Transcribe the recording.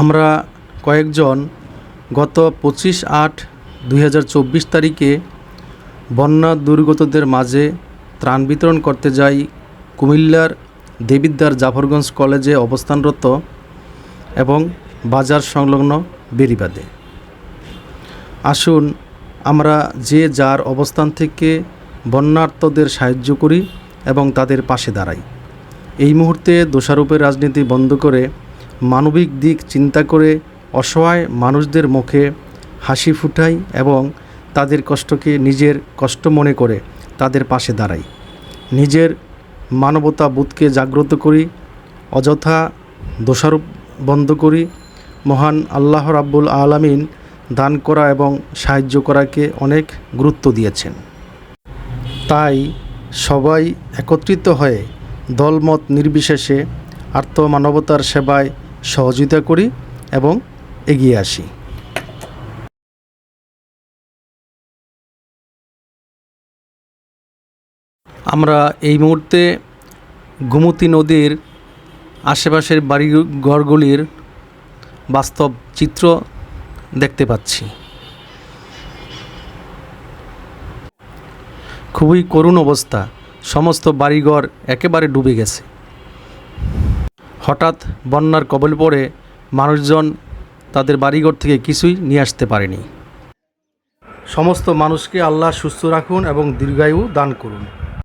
আমরা কয়েকজন গত পঁচিশ আট দুই হাজার চব্বিশ তারিখে বন্যা দুর্গতদের মাঝে ত্রাণ বিতরণ করতে যাই কুমিল্লার দেবিদ্দার জাফরগঞ্জ কলেজে অবস্থানরত এবং বাজার সংলগ্ন বেরিবাদে। আসুন আমরা যে যার অবস্থান থেকে বন্যার্তদের সাহায্য করি এবং তাদের পাশে দাঁড়াই। এই মুহূর্তে দোষারোপের রাজনীতি বন্ধ করে মানবিক দিক চিন্তা করে অসহায় মানুষদের মুখে হাসি ফুটাই এবং তাদের কষ্টকে নিজের কষ্ট মনে করে তাদের পাশে দাঁড়াই। নিজের মানবতা বোধকে জাগ্রত করি, অযথা দোষারোপ বন্ধ করি, মহান আল্লাহ রাব্বুল আলামিন দান করা এবং সাহায্য করাকে অনেক গুরুত্ব দিয়েছেন। তাই সবাই একত্রিত হয়ে দলমত নির্বিশেষে আত্মমানবতার সেবায় সহযোগিতা করি এবং এগিয়ে আসি। আমরা এই মুহূর্তে গোমতী নদীর আশেপাশের বাড়ি ঘরগুলির বাস্তব চিত্র দেখতে পাচ্ছি। খুবই করুণ অবস্থা। সমস্ত বাড়িঘর একেবারে ডুবে গেছে। হঠাৎ বন্যার কবল পড়ে মানুষজন তাদের বাড়িঘর থেকে কিছুই নিয়ে আসতে পারেনি। সমস্ত মানুষকে আল্লাহ সুস্থ রাখুন এবং দীর্ঘায়ু দান করুন।